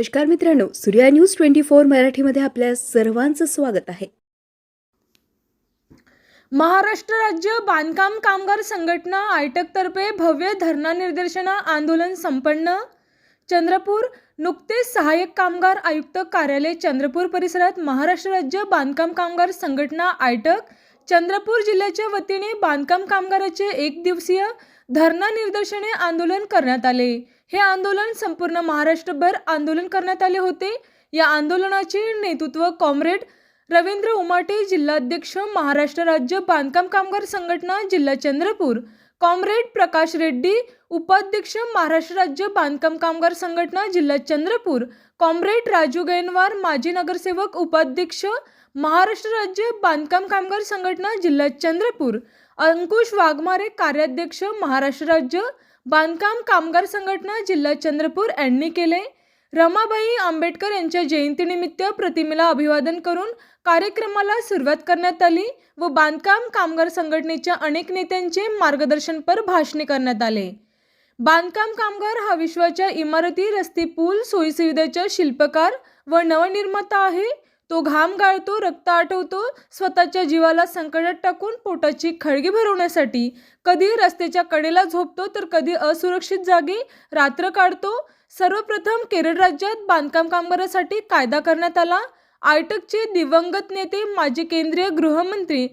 नमस्कार मित्रांनो Surya news twenty four मराठीमध्ये आपल्या सर्वांचं स्वागत आहे. महाराष्ट्र राज्य बांधकाम कामगार संघटना आयटकतर्फे भव्य धरणा निर्देशन आंदोलन संपन्न. चंद्रपूर नुकतेच सहाय्यक कामगार आयुक्त कार्यालय चंद्रपूर परिसरात महाराष्ट्र राज्य बांधकाम कामगार संघटना आयटक चंद्रपूर जिल्ह्याच्या वतीने बांधकाम कामगाराचे एक दिवसीय धरणा निर्देशने आंदोलन करण्यात आले. हे आंदोलन संपूर्ण महाराष्ट्रभर आंदोलन करण्यात आले होते. या आंदोलनाचे नेतृत्व कॉम्रेड रवींद्र उमाटे जिल्हाध्यक्ष महाराष्ट्र राज्य बांधकाम कामगार संघटना जिल्हा चंद्रपूर कॉम्रेड प्रकाश रेड्डी उपाध्यक्ष महाराष्ट्र राज्य बांधकाम कामगार संघटना जिल्हा चंद्रपूर कॉम्रेड राजू गैनवार माजी नगरसेवक उपाध्यक्ष महाराष्ट्र राज्य बांधकाम कामगार संघटना जिल्हा चंद्रपूर अंकुश वाघमारे कार्याध्यक्ष महाराष्ट्र राज्य बांधकाम कामगार संघटना जिल्हा चंद्रपूर यांनी केले. रमाबाई आंबेडकर यांच्या जयंतीनिमित्त प्रतिमेला अभिवादन करून कार्यक्रमाला सुरुवात करण्यात आली व बांधकाम कामगार संघटनेच्या अनेक नेत्यांचे मार्गदर्शनपर भाषणे करण्यात आले. बांधकाम कामगार हा विश्वाच्या इमारती रस्ते पूल सोयीसुविधेचा शिल्पकार व नवनिर्माता आहे. तो घाम गाळतो रक्त आटवतो स्वतःच्या जीवाला संकटात टाकून पोटाची खळगी भरवण्यासाठी. कधी रस्त्याच्या कडेला झोपतो तर कधी असुरक्षित जागी रात्र काढतो. सर्वप्रथम केरळ राज्यात बांधकाम कामगारासाठी कायदा करण्यात आला. आयटकचे दिवंगत नेते माजी केंद्रीय गृहमंत्री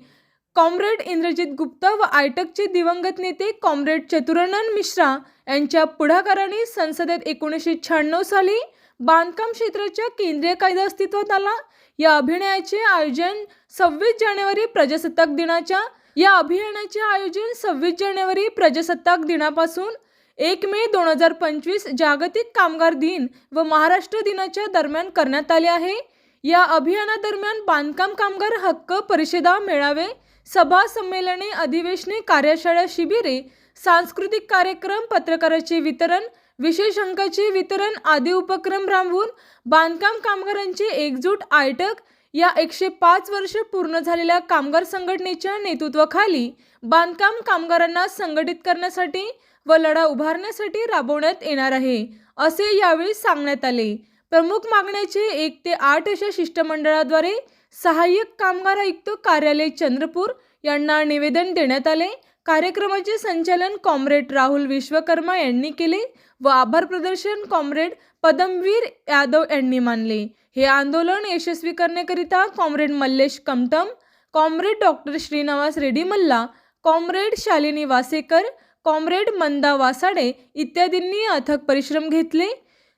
कॉम्रेड इंद्रजित गुप्ता व आयटकचे दिवंगत नेते कॉम्रेड चतुरानंद मिश्रा यांच्या पुढाकाराने संसदेत एकोणीसशे शहाण्णव साली बांधकाम क्षेत्राच्या केंद्रीय कायदा अस्तित्वात आला. या अभियानाचे आयोजन सव्वीस जानेवारी प्रजासत्ताक दिनाच्या या अभियानाचे आयोजन सव्वीस जानेवारी प्रजासत्ताक दिनापासून एक मे दोन हजार पंचवीस जागतिक कामगार दिन व महाराष्ट्र दिनाच्या दरम्यान करण्यात आले आहे. या अभियानादरम्यान बांधकाम कामगार हक्क परिषदा मेळावे सभा संमेलने अधिवेशने कार्यशाळा शिबिरे सांस्कृतिक कार्यक्रम पत्रकाराचे वितरण विशेष अंकाचे वितरण आदी उपक्रम राबवून बांधकाम कामगारांची एकजूट आयटक या एकशे पाच वर्ष पूर्ण झालेल्या कामगार संघटनेच्या नेतृत्वाखाली बांधकाम कामगारांना संघटित करण्यासाठी व लढा उभारण्यासाठी राबवण्यात येणार आहे असे यावेळी सांगण्यात आले. प्रमुख मागण्याचे एक ते आठ अशा शिष्टमंडळाद्वारे सहाय्यक कामगार आयुक्त कार्यालय चंद्रपूर यांना निवेदन देण्यात आले. कार्यक्रमाचे संचालन कॉम्रेड राहुल विश्वकर्मा यांनी केले व आभार प्रदर्शन कॉम्रेड पदमवीर यादव यांनी मानले. हे आंदोलन यशस्वी करण्याकरिता comrade Mallesh Kamtam comrade doctor Srinivas Reddy Malla comrade Shalini Wasekar comrade Manda Wasade इत्यादींनी अथक परिश्रम घेतले.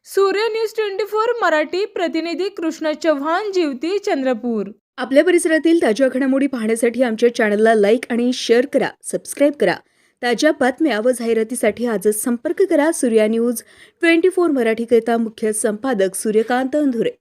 सूर्य न्यूज ट्वेंटी फोर मराठी प्रतिनिधी कृष्ण चव्हाण जीवती चंद्रपूर. आपल्या परिसरातील ताज्या घडामोडी पाहण्यासाठी आमच्या चॅनलला लाईक आणि शेअर करा सबस्क्राईब करा. ताज्या बातम्या व जाहिरातीसाठी आजच संपर्क करा सूर्या न्यूज ट्वेंटी फोर मराठीकरिता मुख्य संपादक सूर्यकांत अंधुरे.